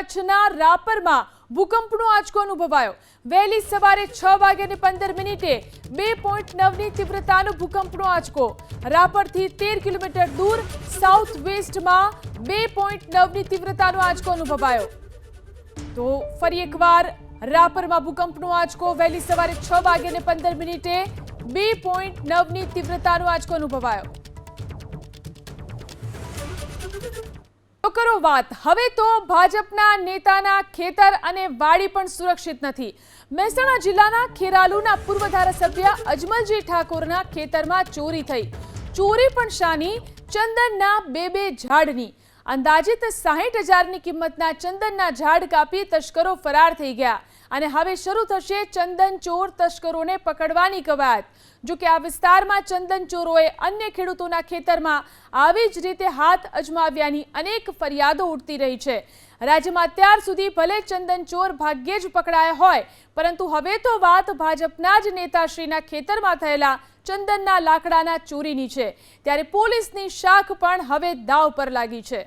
કચ્છના રાપરમાં ભૂકંપનો આંચકો અનુભવાયો વહેલી સવારે છ વાગ્યાને પંદર મિનિટે બે પોઈન્ટ નવની તીવ્રતાનો ભૂકંપનો આંચકો રાપરથી તેર કિલોમીટર દૂર સાઉથ વેસ્ટમાં બે પોઈન્ટ નવની તીવ્રતાનો આંચકો અનુભવાયો તો ફરી એકવાર રાપરમાં ભૂકંપનો આંચકો વહેલી સવારે છ વાગ્યાને પંદર મિનિટે બે પોઈન્ટ નવની તીવ્રતાનો આંચકો અનુભવાયો કરો વાત. હવે તો ભાજપના નેતાના ખેતર અને વાડી પણ સુરક્ષિત નથી. મહેસાણા જિલ્લાના ખેરાલુના પૂર્વ ધારાસભ્ય અજમલજી ઠાકોરના ખેતરમાં ચોરી થઈ. ચોરી પણ શાની ચંદનના બે બે ઝાડની. અંદાજિત સાહીઠ હજારની કિંમતના ચંદનના ઝાડ કાપી તસ્કરો ફરાર થઈ ગયા. અને હવે શરૂ થશે ચંદન ચોર તસ્કરોને પકડવાની કવાયત. જો કે આ વિસ્તારમાં ચંદન ચોરોએ અન્ય ખેડૂતોના ખેતરમાં આવી જ રીતે હાથ અજમાવ્યાની અનેક ફરિયાદો ઉઠતી રહી છે. રાજ્યમાં અત્યાર સુધી ભલે ચંદન ચોર ભાગ્યે જ પકડાયા હોય, પરંતુ હવે તો વાત ભાજપના જ નેતાશ્રીના ખેતરમાં થયેલા ચંદનના લાકડાના ચોરીની છે. ત્યારે પોલીસની શાખ પણ હવે દાવ પર લાગી છે.